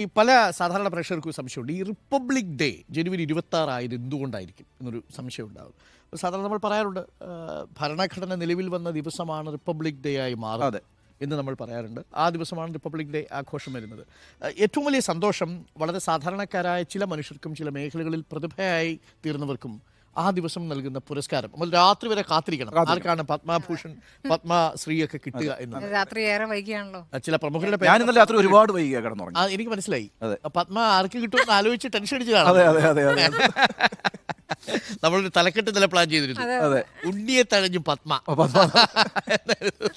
ഈ പല സാധാരണ പ്രേക്ഷകർക്കും സംശയമുണ്ട്. ഈ റിപ്പബ്ലിക് ഡേ ജനുവരി ഇരുപത്തി ആറായത് എന്തുകൊണ്ടായിരിക്കും എന്നൊരു സംശയം ഉണ്ടാകും സാധാരണ നമ്മൾ പറയാറുണ്ട് ഭരണഘടന നിലവിൽ വന്ന ദിവസമാണ് റിപ്പബ്ലിക് ഡേ ആയി മാറുന്നത്. എന്ന് നമ്മൾ പറയാറുണ്ട്. ആ ദിവസമാണ് റിപ്പബ്ലിക് ഡേ ആഘോഷം വരുന്നത്. ഏറ്റവും വലിയ സന്തോഷം വളരെ സാധാരണക്കാരായ ചില മനുഷ്യർക്കും ചില മേഖലകളിൽ പ്രതിഭയായി തീർന്നവർക്കും ആ ദിവസം നൽകുന്ന പുരസ്കാരം. നമ്മൾ രാത്രി വരെ കാത്തിരിക്കണം. ആർക്കാണ് പത്മഭൂഷൺ പത്മശ്രീ ഒക്കെ കിട്ടുക എന്ന് രാത്രി ഏറെ വൈകിയാണല്ലോ. ചില പ്രമുഖരുടെ ഞാൻ ഇന്നലെ രാത്രി ഒരുപാട് വൈകിയ കിടന്നു എനിക്ക് മനസ്സിലായി. പത്മ ആർക്ക് കിട്ടുമെന്ന് ആലോചിച്ച് ടെൻഷൻ അടിച്ചതാണ് അതെ അതെ അതെ അതെ. നമ്മളൊരു തലക്കെട്ട് നില പ്ലാൻ ചെയ്തിരുന്നു. ഉണ്ണിയെ തഴഞ്ഞു പത്മ.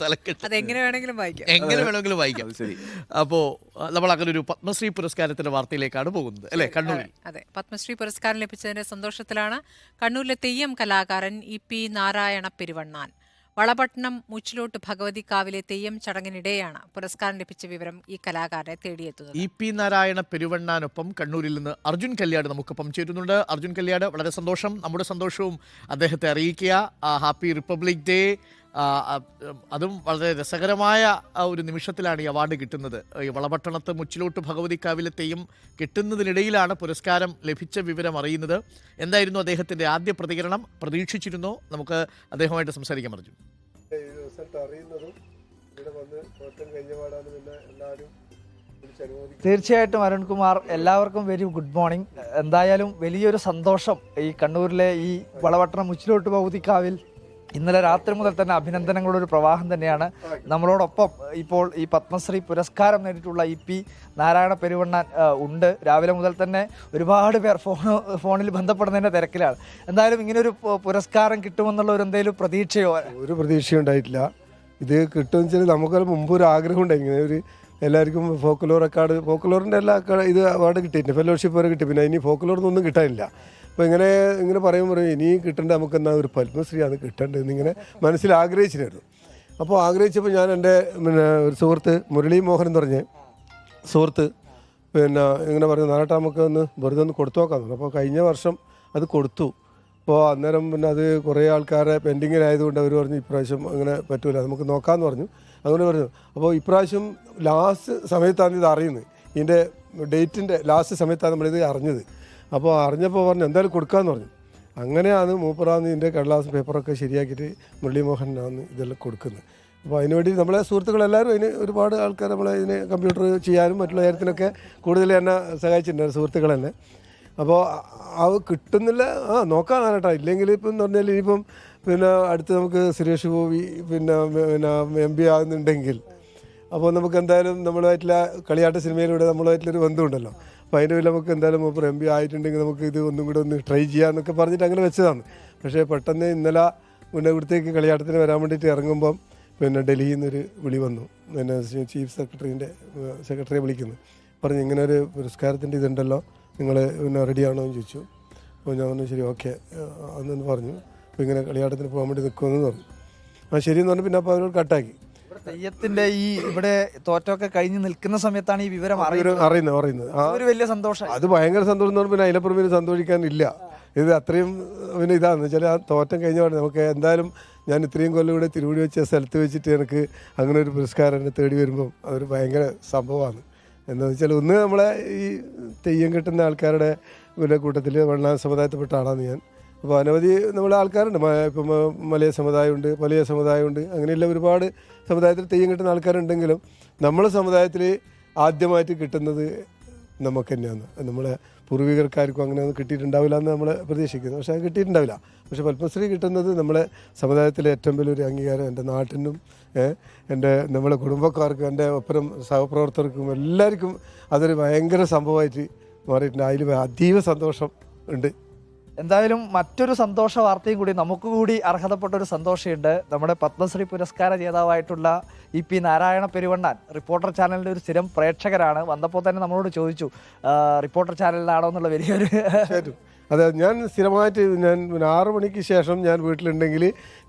തലക്കെട്ട്? അതെങ്ങനെ വേണമെങ്കിലും വായിക്കാം. എങ്ങനെ വേണമെങ്കിലും വായിക്കാം. ശരി. അപ്പോ നമ്മൾ അങ്ങനെ ഒരു പത്മശ്രീ പുരസ്കാരത്തിന്റെ വാർത്തയിലേക്കാണ് പോകുന്നത്. അല്ലെ കണ്ണൂരിൽ? അതെ. പത്മശ്രീ പുരസ്കാരം ലഭിച്ചതിന്റെ സന്തോഷത്തിലാണ് കണ്ണൂരിലെ തെയ്യം കലാകാരൻ ഇ പി നാരായണ പെരുവണ്ണാൻ. വളപട്ടണം മുച്ചിലോട്ട് ഭഗവതിക്കാവിലെ തെയ്യം ചടങ്ങിനിടെയാണ് പുരസ്കാരം ലഭിച്ച വിവരം ഈ കലാകാരനെ തേടിയെത്തുന്നത്. ഇ പി നാരായണ പെരുവണ്ണാനൊപ്പം കണ്ണൂരിൽ നിന്ന് അർജുൻ കല്യാട് നമുക്കൊപ്പം ചേരുന്നുണ്ട്. അർജുൻ കല്യാട് വളരെ സന്തോഷം. നമ്മുടെ സന്തോഷവും അദ്ദേഹത്തെ അറിയിക്കുക. Happy republic day. അതും വളരെ രസകരമായ ഒരു നിമിഷത്തിലാണ് ഈ അവാർഡ് കിട്ടുന്നത്. ഈ വളപട്ടണത്ത് മുച്ചിലോട്ട് ഭഗവതി കാവിലത്തെയും കിട്ടുന്നതിനിടയിലാണ് പുരസ്കാരം ലഭിച്ച വിവരം അറിയുന്നത്. എന്തായിരുന്നു അദ്ദേഹത്തിന്റെ ആദ്യ പ്രതികരണം? പ്രതീക്ഷിച്ചിരുന്നോ? നമുക്ക് അദ്ദേഹമായിട്ട് സംസാരിക്കാൻ പറഞ്ഞു ഈ റിസൾട്ട് അറിയുന്നതും ഇവിടെ വന്ന് തോറ്റം കഴിഞ്ഞ പിന്നെ എല്ലാവരും തീർച്ചയായിട്ടും അരുൺകുമാർ എല്ലാവർക്കും വെരി ഗുഡ് മോർണിംഗ്. എന്തായാലും വലിയൊരു സന്തോഷം ഈ കണ്ണൂരിലെ ഈ വളവട്ടണം മുച്ചിലോട്ട് ഭൗതിക്കാവിൽ ഇന്നലെ രാത്രി മുതൽ തന്നെ അഭിനന്ദനങ്ങളുടെ ഒരു പ്രവാഹം തന്നെയാണ്. നമ്മളോടൊപ്പം ഇപ്പോൾ ഈ പത്മശ്രീ പുരസ്കാരം നേടിയിട്ടുള്ള ഇ പി നാരായണ പെരുവണ്ണാൻ ഉണ്ട്. രാവിലെ മുതൽ തന്നെ ഒരുപാട് പേർ ഫോൺ ഫോണിൽ ബന്ധപ്പെടുന്നതിന്റെ തിരക്കിലാണ്. എന്തായാലും ഇങ്ങനൊരു പുരസ്കാരം കിട്ടുമെന്നുള്ള ഒരു എന്തെങ്കിലും പ്രതീക്ഷയോ? ഒരു പ്രതീക്ഷയും ഉണ്ടായിട്ടില്ല. ഇത് കിട്ടുമെന്ന് വെച്ചാൽ നമുക്ക് മുമ്പ് ഒരു ആഗ്രഹം ഉണ്ടായിരുന്നു ഒരു എല്ലാവർക്കും ഫോക്കലോർ അക്കാർഡ് ഫോക്കലോറിന്റെ എല്ലാ ഇത് അവാർഡ് കിട്ടിയിട്ടുണ്ട്. ഫെലോഷിപ്പ് വരെ കിട്ടി. പിന്നെ ഇനി ഫോക്കലോറിനൊന്നും കിട്ടാനില്ല. അപ്പോൾ ഇങ്ങനെ ഇങ്ങനെ പറയുമ്പോൾ പറയും ഇനി കിട്ടേണ്ട നമുക്ക് എന്നാൽ ഒരു പത്മശ്രീയാണ് കിട്ടേണ്ടത് എന്നിങ്ങനെ മനസ്സിൽ ആഗ്രഹിച്ചിരുന്നു. അപ്പോൾ ആഗ്രഹിച്ചപ്പോൾ ഞാൻ എന്റെ പിന്നെ ഒരു സുഹൃത്ത് മുരളി മോഹൻ എന്ന് പറഞ്ഞ് സുഹൃത്ത് പിന്നെ ഇങ്ങനെ പറഞ്ഞു നാളെ നമുക്ക് ഒന്ന് വെറുതെ ഒന്ന് കൊടുത്തു നോക്കാം. തോന്നുന്നു അപ്പോൾ കഴിഞ്ഞ വർഷം അത് കൊടുത്തു. അപ്പോൾ അന്നേരം പിന്നെ അത് കുറേ ആൾക്കാരെ പെൻഡിങ്ങിലായതുകൊണ്ട് അവർ പറഞ്ഞു ഇപ്രാവശ്യം അങ്ങനെ പറ്റൂല നമുക്ക് നോക്കാമെന്ന് പറഞ്ഞു. അങ്ങനെ പറഞ്ഞു അപ്പോൾ ഇപ്രാവശ്യം ലാസ്റ്റ് സമയത്താണ് ഇത് അറിയുന്നത്. ഇതിന്റെ ഡേറ്റിന്റെ ലാസ്റ്റ് സമയത്താണ് നമ്മളിത് അറിഞ്ഞത്. അപ്പോൾ അറിഞ്ഞപ്പോൾ പറഞ്ഞു എന്തായാലും കൊടുക്കാമെന്ന് പറഞ്ഞു. അങ്ങനെയാണ് മൂപ്പറാന്ന് ഇതിന്റെ കടലാസ് പേപ്പറൊക്കെ ശരിയാക്കിയിട്ട് മുരളീമോഹനാണ് ഇതെല്ലാം കൊടുക്കുന്നത്. അപ്പോൾ അതിനുവേണ്ടി നമ്മളെ സുഹൃത്തുക്കളെല്ലാവരും അതിന് ഒരുപാട് ആൾക്കാർ നമ്മളെ ഇതിന് കമ്പ്യൂട്ടർ ചെയ്യാനും മറ്റുള്ള കാര്യത്തിനൊക്കെ കൂടുതൽ എന്നെ സഹായിച്ചിട്ടുണ്ട് സുഹൃത്തുക്കൾ തന്നെ അപ്പോൾ അത് കിട്ടുന്നില്ല. ആ നോക്കാം കേട്ടോ ഇല്ലെങ്കിൽ ഇപ്പം എന്ന് പറഞ്ഞാൽ ഇനിയിപ്പം പിന്നെ അടുത്ത് നമുക്ക് സുരേഷ് ഗോപി പിന്നെ പിന്നെ എം പി ആകുന്നുണ്ടെങ്കിൽ അപ്പോൾ നമുക്ക് എന്തായാലും നമ്മളുമായിട്ടുള്ള കളിയാട്ട സിനിമയിലൂടെ നമ്മളുമായിട്ടുള്ളൊരു ബന്ധമുണ്ടല്ലോ. അപ്പോൾ അതിന്റെ പേരിൽ നമുക്ക് എന്തായാലും മൂപ്പർ എം പി ആയിട്ടുണ്ടെങ്കിൽ നമുക്ക് ഇത് ഒന്നും കൂടെ ഒന്ന് ട്രൈ ചെയ്യാമെന്നൊക്കെ പറഞ്ഞിട്ട് അങ്ങനെ വെച്ചതാണ്. പക്ഷേ പെട്ടെന്ന് ഇന്നലെ പിന്നെ ഇവിടത്തേക്ക് കളിയാട്ടത്തിന് വരാൻ വേണ്ടിയിട്ട് ഇറങ്ങുമ്പം പിന്നെ ഡൽഹിയിൽ നിന്നൊരു വിളി വന്നു. പിന്നെ ചീഫ് സെക്രട്ടറിന്റെ സെക്രട്ടറിയെ വിളിക്കുന്നു. പറഞ്ഞു ഇങ്ങനെ ഒരു പുരസ്കാരത്തിന്റെ ഇതുണ്ടല്ലോ നിങ്ങൾ പിന്നെ റെഡിയാണോ എന്ന് ചോദിച്ചു. അപ്പോൾ ഞാൻ പറഞ്ഞു ശരി ഓക്കെ അന്നു പറഞ്ഞു. അപ്പോൾ ഇങ്ങനെ കളിയാട്ടത്തിന് പോകാൻ വേണ്ടി നിൽക്കുമെന്ന് പറഞ്ഞു. ആ ശരിയെന്ന് പറഞ്ഞു. പിന്നെ അപ്പോൾ അവരോട് കട്ടാക്കി തെയ്യത്തിന്റെ ഈ ഇവിടെ തോറ്റമൊക്കെ കഴിഞ്ഞ് നിൽക്കുന്ന സമയത്താണ് ഈ വിവരം അറിയുന്നത് അറിയുന്നത്. ഒരു വലിയ സന്തോഷം അത് ഭയങ്കര സന്തോഷം പിന്നെ അതിലപ്പുറം സന്തോഷിക്കാനില്ല ഇത് അത്രയും പിന്നെ ഇതാണെന്ന് വെച്ചാൽ ആ തോറ്റം കഴിഞ്ഞ പാടെ നമുക്ക് എന്തായാലും ഞാൻ ഇത്രയും കൊല്ലം ഇവിടെ തിരുവടി വെച്ച സ്ഥലത്ത് വെച്ചിട്ട് എനിക്ക് അങ്ങനെ ഒരു പുരസ്കാരം എന്നെ തേടി വരുമ്പം അതൊരു ഭയങ്കര സംഭവമാണ്. എന്താണെന്ന് വെച്ചാൽ ഒന്ന് നമ്മളെ ഈ തെയ്യം കിട്ടുന്ന ആൾക്കാരുടെ കൂട്ടത്തിൽ വണ്ണ സമുദായത്തിൽപ്പെട്ട ആളാണ് ഞാൻ. അപ്പോൾ അനവധി നമ്മളെ ആൾക്കാരുണ്ട്. ഇപ്പം മലയ സമുദായമുണ്ട് വലിയ സമുദായമുണ്ട്. അങ്ങനെയുള്ള ഒരുപാട് സമുദായത്തിൽ തെയ്യം കിട്ടുന്ന ആൾക്കാരുണ്ടെങ്കിലും നമ്മളെ സമുദായത്തിൽ ആദ്യമായിട്ട് കിട്ടുന്നത് നമുക്ക് തന്നെയാണ്. നമ്മളെ പൂർവികർക്കാർക്കും അങ്ങനെ ഒന്നും കിട്ടിയിട്ടുണ്ടാവില്ല എന്ന് നമ്മൾ പ്രതീക്ഷിക്കുന്നു. പക്ഷേ അത് കിട്ടിയിട്ടുണ്ടാവില്ല. പക്ഷേ പത്മശ്രീ കിട്ടുന്നത് നമ്മളെ സമുദായത്തിലെ ഏറ്റവും വലിയൊരു അംഗീകാരം എന്റെ നാട്ടിനും എന്റെ നമ്മളെ കുടുംബക്കാർക്കും എന്റെ ഒപ്പരം സഹപ്രവർത്തകർക്കും എല്ലാവർക്കും അതൊരു ഭയങ്കര സംഭവമായിട്ട് മാറിയിട്ടുണ്ട്. അതിൽ അതീവ സന്തോഷം ഉണ്ട്. എന്തായാലും മറ്റൊരു സന്തോഷ വാർത്തയും കൂടി നമുക്ക് കൂടി അർഹതപ്പെട്ട ഒരു സന്തോഷമുണ്ട് നമ്മുടെ പത്മശ്രീ പുരസ്കാര ജേതാവായിട്ടുള്ള E P Narayana Peruvannan Reporter ചാനലിന്റെ ഒരു സ്ഥിരം പ്രേക്ഷകരാണ്. വന്നപ്പോൾ തന്നെ നമ്മളോട് ചോദിച്ചു റിപ്പോർട്ടർ ചാനലിലാണോ എന്നുള്ള വലിയൊരു അതെ ഞാൻ സ്ഥിരമായിട്ട് ഞാൻ ആറു മണിക്ക് ശേഷം ഞാൻ വീട്ടിലുണ്ടെങ്കിൽ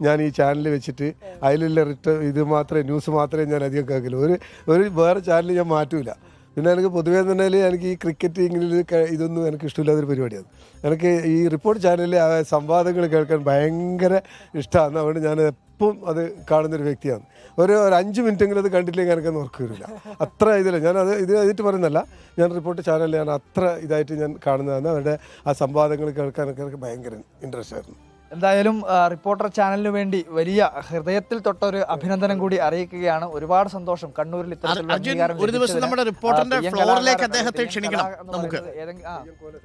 ഞാൻ ഈ ചാനൽ വെച്ചിട്ട് അതിലുള്ള റിട്ട ഇത് മാത്രമേ ന്യൂസ് മാത്രമേ ഞാൻ അധികം കേൾക്കില്ല. ഒരു ഒരു വേറെ ചാനൽ ഞാൻ മാറ്റൂല. പിന്നെ എനിക്ക് പൊതുവേ തന്നെ എനിക്ക് ഈ ക്രിക്കറ്റ് ഇങ്ങനെ ക- ഇതൊന്നും എനിക്ക് ഇഷ്ടമില്ലാത്തൊരു പരിപാടിയാണ്. എനിക്ക് ഈ റിപ്പോർട്ട് ചാനലിലെ ആ സംവാദങ്ങൾ കേൾക്കാൻ ഭയങ്കര ഇഷ്ടമാണ് അതുകൊണ്ട് ഞാൻ എപ്പം അത് കാണുന്നൊരു വ്യക്തിയാണ്. ഒരു ഒരു അഞ്ച് മിനിറ്റെങ്കിലും അത് കണ്ടില്ലെങ്കിൽ എനിക്കൊന്നും ഓർക്കില്ല അത്ര ഇതില്ല ഞാൻ അത് ഇത് എഴുതിയിട്ട് പറയുന്നല്ല ഞാൻ റിപ്പോർട്ട് ചാനലിൽ ഞാൻ അത്ര ഇതായിട്ട് ഞാൻ കാണുന്നതാണ്. അവരുടെ ആ സംവാദങ്ങൾ കേൾക്കാനൊക്കെ എനിക്ക് ഭയങ്കര ഇൻട്രസ്റ്റ് ആയിരുന്നു. എന്തായാലും റിപ്പോർട്ടർ ചാനലിന് വേണ്ടി വലിയ ഹൃദയത്തിൽ തൊട്ട ഒരു അഭിനന്ദനം കൂടി അറിയിക്കുകയാണ് ഒരുപാട് സന്തോഷം കണ്ണൂരിൽ ഇത്തരത്തിലുള്ള ഒരു ദിവസം നമ്മുടെ റിപ്പോർട്ടറിന്റെ ഫ്ലോറിലേക്ക് അദ്ദേഹത്തെ ക്ഷണിക്കണം നമുക്ക്.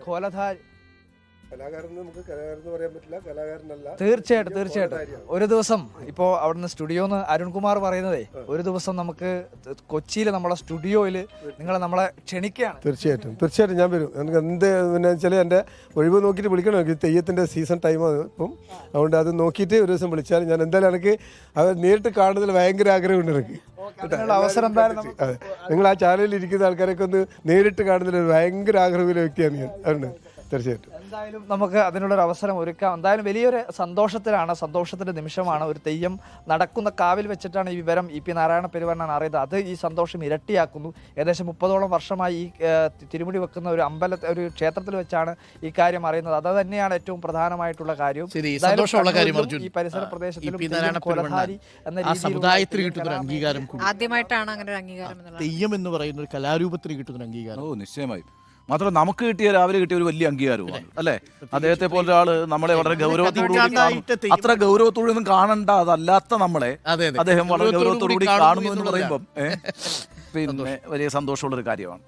കോലധാരി കലാകാരൻ നമുക്ക് കലാകാരൻ എന്ന് പറയാൻ പറ്റില്ല. കലാകാരനല്ല. തീർച്ചയായിട്ടും തീർച്ചയായിട്ടും. ഒരു ദിവസം ഇപ്പോ അവിടുന്ന് സ്റ്റുഡിയോന്ന് അരുൺകുമാർ പറയുന്നതേ ഒരു ദിവസം നമുക്ക് കൊച്ചിയിൽ നമ്മളെ സ്റ്റുഡിയോയിൽ നിങ്ങളെ നമ്മളെ ക്ഷണിക്കുകയാണ്. തീർച്ചയായിട്ടും തീർച്ചയായിട്ടും ഞാൻ വരും. എനിക്ക് എന്ത് പിന്നെ വെച്ചാൽ എന്റെ ഒഴിവ് നോക്കിയിട്ട് വിളിക്കണം? എനിക്ക് തെയ്യത്തിന്റെ സീസൺ ടൈമാണ് ഇപ്പം. അതുകൊണ്ട് അത് നോക്കിയിട്ട് ഒരു ദിവസം വിളിച്ചാൽ ഞാൻ എന്തായാലും എനിക്ക് അത് നേരിട്ട് കാണുന്നതിൽ ഭയങ്കര ആഗ്രഹമുണ്ട് എനിക്ക്. അവസരം നിങ്ങൾ ആ ചാനലിൽ ഇരിക്കുന്ന ആൾക്കാരൊക്കെ ഒന്ന് നേരിട്ട് കാണുന്നതിൽ ഭയങ്കര ആഗ്രഹമുള്ള വ്യക്തിയാണ് ഞാൻ. അതുകൊണ്ട് തീർച്ചയായിട്ടും. എന്തായാലും നമുക്ക് അതിനുള്ളൊരു അവസരം ഒരുക്കാം. എന്തായാലും വലിയൊരു സന്തോഷത്തിലാണ് സന്തോഷത്തിന്റെ നിമിഷമാണ് ഒരു തെയ്യം നടക്കുന്ന കാവിൽ വെച്ചിട്ടാണ് ഈ വിവരം ഇ പി നാരായണ പെരുവണ്ണാൻ അറിയുന്നത്. അത് ഈ സന്തോഷം ഇരട്ടിയാക്കുന്നു. ഏകദേശം മുപ്പതോളം വർഷമായി ഈ തിരുമുടി വെക്കുന്ന ഒരു അമ്പല ഒരു ക്ഷേത്രത്തിൽ വെച്ചാണ് ഈ കാര്യം അറിയുന്നത്. അത് തന്നെയാണ് ഏറ്റവും പ്രധാനമായിട്ടുള്ള കാര്യം ശരി, സന്തോഷമുള്ള കാര്യം അർജുൻ. ഈ പരിസര പ്രദേശത്തിലും എന്ന കൂടി ആദ്യമായിട്ടാണ് അങ്ങനെ ഒരു അംഗീകാരം തെയ്യം എന്ന് പറയുന്ന ഒരു കലാരൂപത്തിന് കിട്ടുന്ന അംഗീകാരം. ഓ നിശ്ചയമായും. മാത്രമല്ല നമുക്ക് കിട്ടിയ രാവിലെ കിട്ടിയ ഒരു വലിയ അംഗീകാരമാണ് അല്ലേ? അദ്ദേഹത്തെ പോലെ ഒരാൾ നമ്മളെ വളരെ ഗൗരവത്തോടുകൂടി. അത്ര ഗൗരവത്തോടെ ഒന്നും കാണണ്ട അതല്ലാത്ത നമ്മളെ അദ്ദേഹം വളരെ ഗൗരവത്തോടു ഗൗരവത്തോടു കൂടി കൂടി കാണുന്നു എന്ന് പറയുമ്പോൾ പറയുമ്പം പിന്നെ വലിയ സന്തോഷമുള്ള ഒരു കാര്യമാണ്.